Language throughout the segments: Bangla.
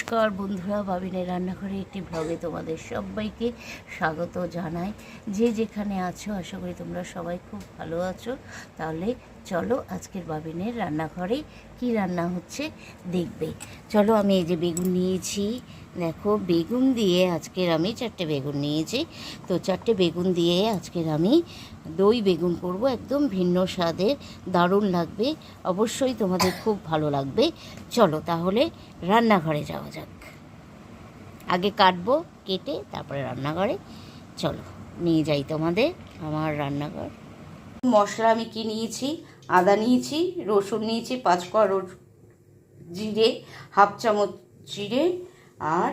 নমস্কার বন্ধুরা, ভাবিনের রান্নাঘরে একটি ব্লগে তোমাদের সবাইকে স্বাগত জানাই। যে যেখানে আছো, আশা করি তোমরা সবাই খুব ভালো আছো। তাহলে চলো আজকের বাবিনের রান্নাঘরে কি রান্না হচ্ছে দেখবে। চলো আমি এই যে বেগুন নিয়েছি। দেখো, বেগুন দিয়ে আজকের আমি চারটে বেগুন নিয়েছি। তো চারটে বেগুন দিয়ে আজকের আমি দই বেগুন করব। একদম ভিন্ন স্বাদের, দারুণ লাগবে। অবশ্যই তোমাদের খুব ভালো লাগবে। চলো তাহলে রান্নাঘরে যাওয়া যাক। আগে কাটবো, কেটে তারপরে রান্নাঘরে। চলো, নিয়ে যাই তোমাদের আমার রান্নাঘর। মশলা আমি কি নিয়েছি? আদা নিয়েছি, রসুন নিয়েছি পাঁচ কোয়া জিরে, হাফ চামচ জিরে আর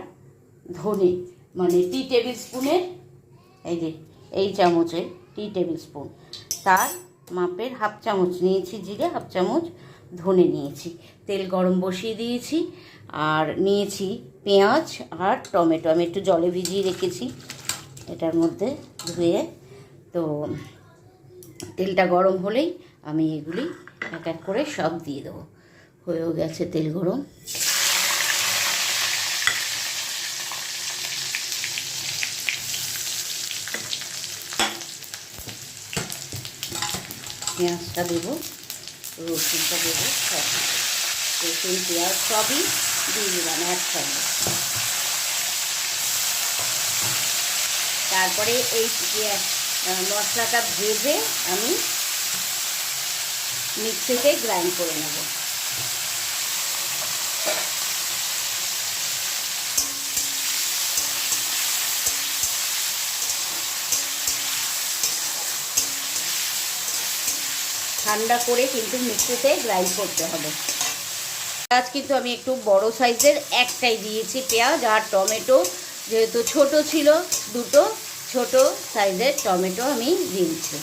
ধনে মানে টি টেবিল স্পুনের এই যে, এই চামচে টি টেবিল স্পুন। তার মাপের হাফ চামচ নিয়েছি জিরে, হাফ চামচ ধনে নিয়েছি। তেল গরম বসিয়ে দিয়েছি আর নিয়েছি পেঁয়াজ আর টমেটো। আমি একটু জলে ভিজিয়ে রেখেছি, এটার মধ্যে ধুয়ে। তো তেলটা গরম হলেই আমি এগুলি এক এক করে সব দিয়ে দেবো। হয়েও গেছে তেল গরম। পেঁয়াজটা দেবো রসুনটা দেবো সব রসুন পেঁয়াজ সবই দিয়ে দিলাম একসঙ্গে। তারপরে এই আহ, মশলাটা ভেজে আমি মিক্সিতে গ্রাইন্ড করে নেব। ঠান্ডা করে কিন্তু মিক্সিতে গ্রাইন্ড করতে হবে। পেঁয়াজ কিন্তু আমি একটু বড় সাইজের একটাই দিয়েছি, পেঁয়াজ আর টমেটো যেহেতু ছোট ছিল দুটো। ছোট সাইজের টমেটো আমি দিয়েছি।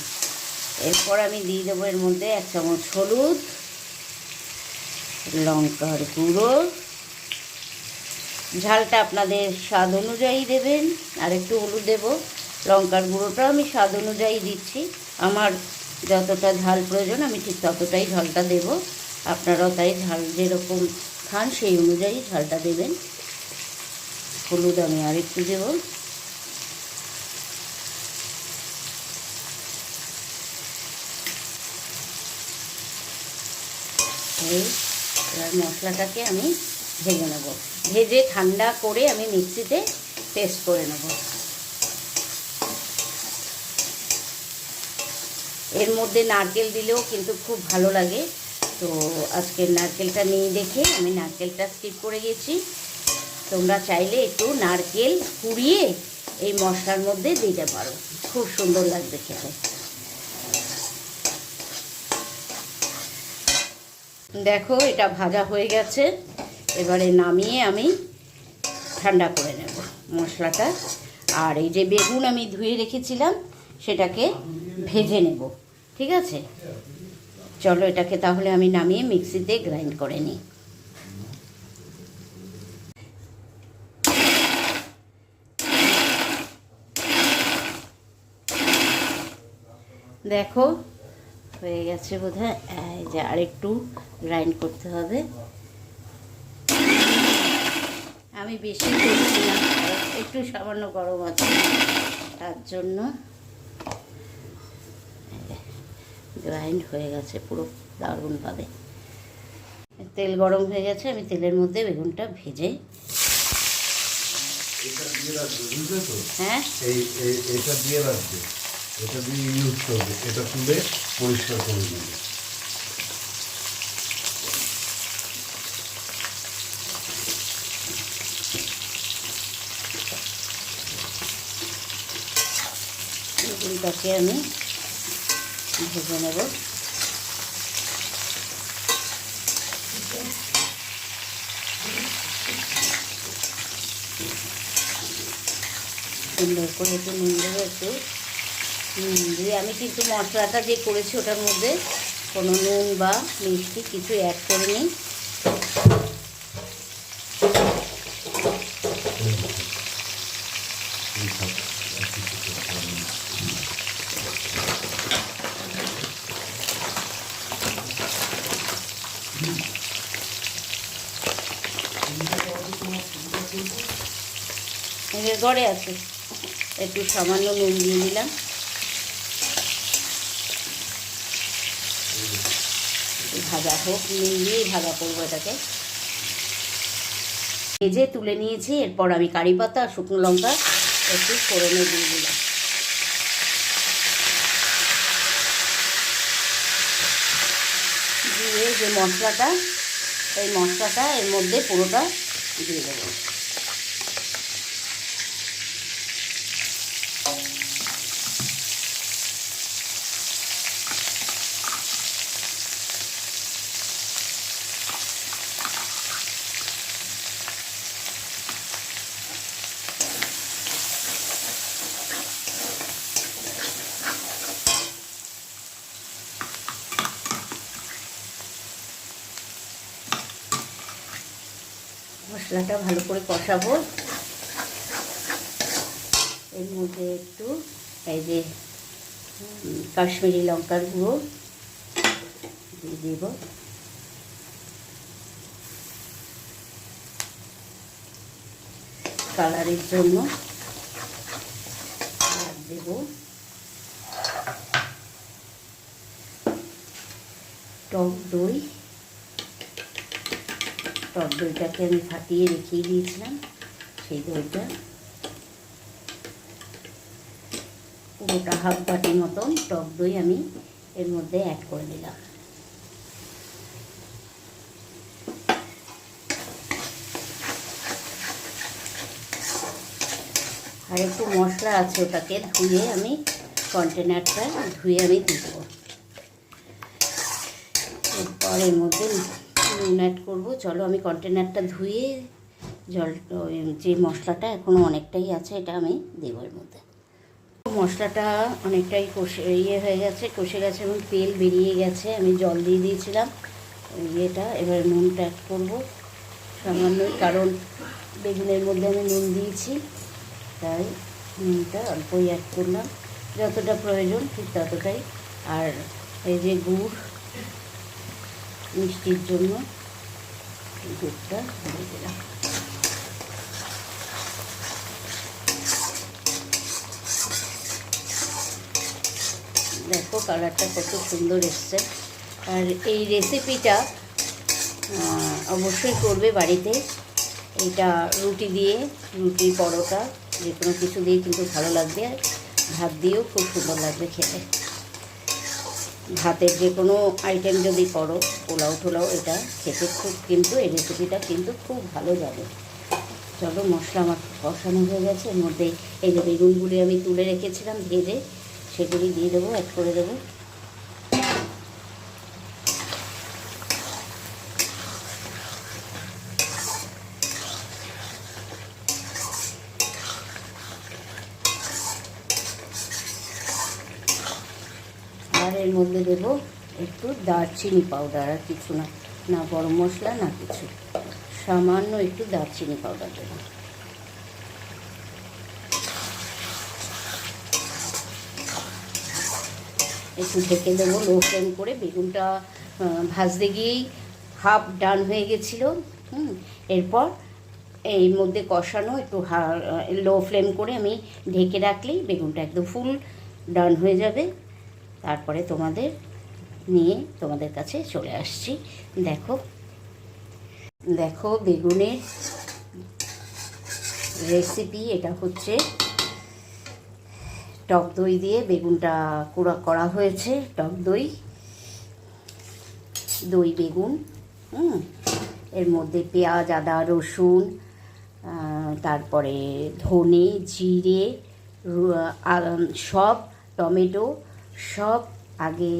এরপর আমি দিয়ে দেবো এর মধ্যে এক চামচ হলুদ, লঙ্কার গুঁড়ো। ঝালটা আপনাদের স্বাদ অনুযায়ী দেবেন, আর একটু হলুদ দেবো। লঙ্কার গুঁড়োটা আমি স্বাদ অনুযায়ী দিচ্ছি। আমার যতটা ঝাল প্রয়োজন, আমি ঠিক ততটাই ঝালটা দেব। আপনারাও তাই ঝাল যেরকম খান সেই অনুযায়ী ঝালটা দেবেন। হলুদ আমি আর একটু দেবো। এই মশলাটাকে আমি ভেজে নেব। ভেজে ঠান্ডা করে আমি মিক্সিতে পেস্ট করে নেব। এর মধ্যে নারকেল দিলেও কিন্তু খুব ভালো লাগে। তো আজকের নারকেলটা নিয়ে দেখে আমি নারকেলটা স্কিপ করে গেছি। তোমরা চাইলে একটু নারকেল কুড়িয়ে এই মশলার মধ্যে দিতে পারো। খুব সুন্দর লাগবে খেতে। দেখো, এটা ভাজা হয়ে গেছে। এবারে নামিয়ে আমি ঠান্ডা করে নেব মশলাটা। আর এই যে বেগুন আমি ধুয়ে রেখেছিলাম, সেটাকে ভেজে নেব। ঠিক আছে? চলো, এটাকে তাহলে আমি নামিয়ে মিক্সিতে গ্রাইন্ড করে নিই। দেখো হয়ে গেছে বোধ হয় এই যে আরেকটু গ্রাইন্ড করতে হবে। আমি বেশি করছি না একটু সামান্য গরম আছে তার জন্য। গ্রাইন্ড হয়ে গেছে পুরো দারুণভাবে। তেল গরম হয়ে গেছে আমি তেলের মধ্যে বেগুনটা ভেজে হ্যাঁ? এটা দিয়ে ইউজ করবে। এটা তুলে পরিষ্কার করে দেবে। আমি ভেজে নেব। সুন্দর করে একটু নুন দেবো একটু। দিয়ে। আমি কিন্তু মশলাটা যে করেছি ওটার মধ্যে কোনো নুন বা মিষ্টি কিছু অ্যাড করিনি। ঘরে আছে। একটু সামান্য নুন দিয়ে দিলাম। ভাজা হোক নুন দিয়েই ভাজা করব এটাকে। ভেজে তুলে নিয়েছি, এরপর আমি কারি পাতা, শুকনো লঙ্কা একটু ফোড়নে দিয়ে দিলাম। দিয়ে যে মশলাটা, এই মশলাটা এর মধ্যে পুরোটা দিয়ে দেবো। মশলাটা ভালো করে কষাবো। এর মধ্যে একটু এই যে কাশ্মীরি লঙ্কার গুঁড়ো দিয়ে দেব। কালারের জন্য দেব। টক দই। টক দইটাকে আমি ফাটিয়ে রেখেই দিয়েছিলাম, সেই দইটা। পুরোটা হাফ বাটি মতন টক দই আমি এর মধ্যে অ্যাড করে দিলাম আর একটু মশলা আছে ওটাকে ধুয়ে আমি কন্টেনারটা ধুয়ে আমি দিব। এরপর এর মধ্যে নুন অ্যাড করব। চলো আমি কন্টেনারটা ধুয়ে জল যে মশলাটা এখনও অনেকটাই আছে, এটা আমি দেবো এর মধ্যে। মশলাটা অনেকটাই কষে ইয়ে হয়ে গেছে, কষে গেছে এবং তেল বেরিয়ে গেছে, আমি জল দিয়ে দিয়েছিলাম। ইয়েটা এবার নুনটা অ্যাড করব। সামান্যই, কারণ বেগুনের মধ্যে আমি নুন দিয়েছি, তাই নুনটা অল্পই অ্যাড করলাম। যতটা প্রয়োজন, ঠিক ততটাই। আর এই যে গুড় মিষ্টির জন্য দুধটা দিলাম। দেখো কালারটা কত সুন্দর এসছে। আর এই রেসিপিটা অবশ্যই করবে বাড়িতে। এটা রুটি দিয়ে, রুটি, পরোটা যে কোনো কিছু দিয়ে কিন্তু ভালো লাগবে। আর ভাত দিয়েও খুব সুন্দর লাগবে খেতে। ভাতের যে কোনো আইটেম যদি করো, পোলাও টোলাও এটা খেতে খুব কিন্তু এই রেসিপিটা কিন্তু খুব ভালো যাবে। চলো মশলা আমার কষানো হয়ে গেছে, এর মধ্যে এই যে বেগুনগুলি আমি তুলে রেখেছিলাম, ভেজে সেগুলি দিয়ে দেবো অ্যাড করে দেবো আর এর মধ্যে দেবো একটু দারচিনি পাউডার আর কিছু না। না গরম মশলা, না কিছু। সামান্য একটু দারচিনি পাউডার দেবো একটু ঢেকে দেবো লো ফ্লেম করে বেগুনটা ভাজতে গিয়েই হাফ ডান হয়ে গেছিল, হুম। এরপর এর মধ্যে কষানো একটু লো ফ্লেম করে আমি ঢেকে রাখলেই বেগুনটা একদম ফুল ডান হয়ে যাবে। তারপরে তোমাদের নিয়ে তোমাদের কাছে চলে আসছি। দেখো দেখো বেগুনের রেসিপি এটা হচ্ছে টক দই দিয়ে বেগুনটা কুড়া করা হয়েছে, টক দই দই বেগুন, হুম, এর মধ্যে পেঁয়াজ, আদা, রসুন তারপরে ধনে, জিরে সব, টমেটো সব আগে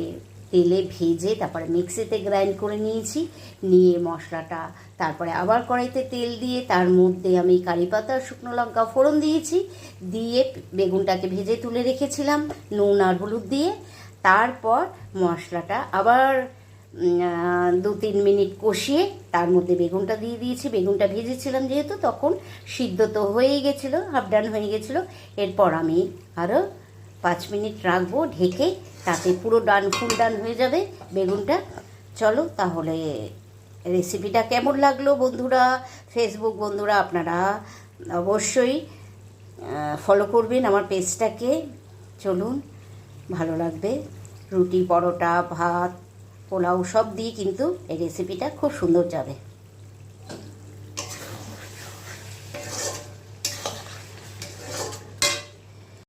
তেলে ভেজে তারপরে মিক্সিতে গ্রাইন্ড করে নিয়েছি। নিয়ে মশলাটা, তারপরে আবার কড়াইতে তেল দিয়ে তার মধ্যে আমি কারি পাতা, শুকনো লঙ্কা, ফোড়ন দিয়েছি। দিয়ে বেগুনটাকে ভেজে তুলে রেখেছিলাম, নুন আর হলুদ দিয়ে। তারপর মশলাটা আবার দু তিন মিনিট কষিয়ে তার মধ্যে বেগুনটা দিয়ে দিয়েছি। বেগুনটা ভেজেছিলাম যেহেতু, তখন সিদ্ধ তো হয়েই গেছিল, হাফ ডান হয়ে গেছিল। এরপর আমি আরও পাঁচ মিনিট রাখব, ঢেকে তাতে পুরো ডান ফুল ডান হয়ে যাবে বেগুনটা। চলো তাহলে রেসিপিটা কেমন লাগল বন্ধুরা? ফেসবুক বন্ধুরা আপনারা অবশ্যই ফলো করবেন আমার পেজটাকে চলুন, ভালো লাগবে। রুটি, পরোটা, ভাত, পোলাও সব দিয়ে কিন্তু এই রেসিপিটা খুব সুন্দর যাবে।